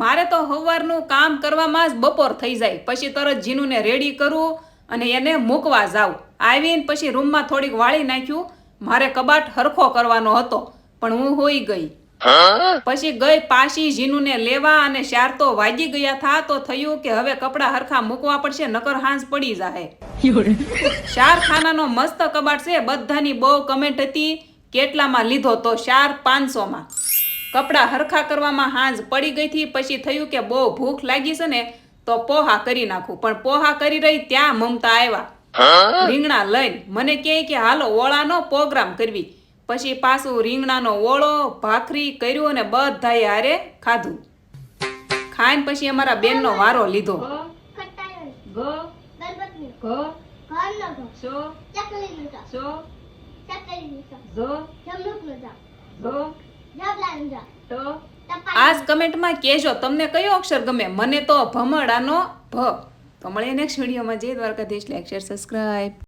મારે તો સવારનું કામ કરવામાં જ બપોર થઈ જાય. પછી તરત જીનુને રેડી કરું અને એને મૂકવા જાઉં. આવીને પછી રૂમમાં થોડીક વાળી નાખ્યું. મારે કબાટ હરખો કરવાનો હતો પણ હું હોઈ ગઈ. પછી ગઈ પાછી જીનુને લેવા અને શાર તો વાગી ગયા થા તો થયું કે હવે કપડાં હરખા મૂકવા પડશે નકર હાંસ પડી જાહે. શાર ખાનાનો મસ્ત કબાટ છે બધાની બહુ કમેન્ટ હતી. કેટલામાં લીધો તો? શાર પાંચસોમાં. કપડાં હરખા કરવામાં હાંજ પડી ગઈ થી પછી થયું કે બહુ ભૂખ લાગી છે ને તો પોહા કરી નાખું. પણ પોહા કરી રહી ત્યાં મમતા આવ્યા. રીંગણા લઈને મને કહે કે હાલો ઓળાનો પ્રોગ્રામ કરવી. પછી પાછું રીંગણાનો ઓળો ભાખરી કર્યું અને બધાએ હારે ખાધું. ખાઈને પછી અમારા બેનનો વારો લીધો. ખટાઈ ટપાલી આજ કમેન્ટમાં કહેજો તમને કયો અક્ષર ગમે? મને તો ભમરડાનો ભ. તો મળીએ નેક્સ્ટ વિડીયોમાં જય દ્વારકાધીશ. Like share subscribe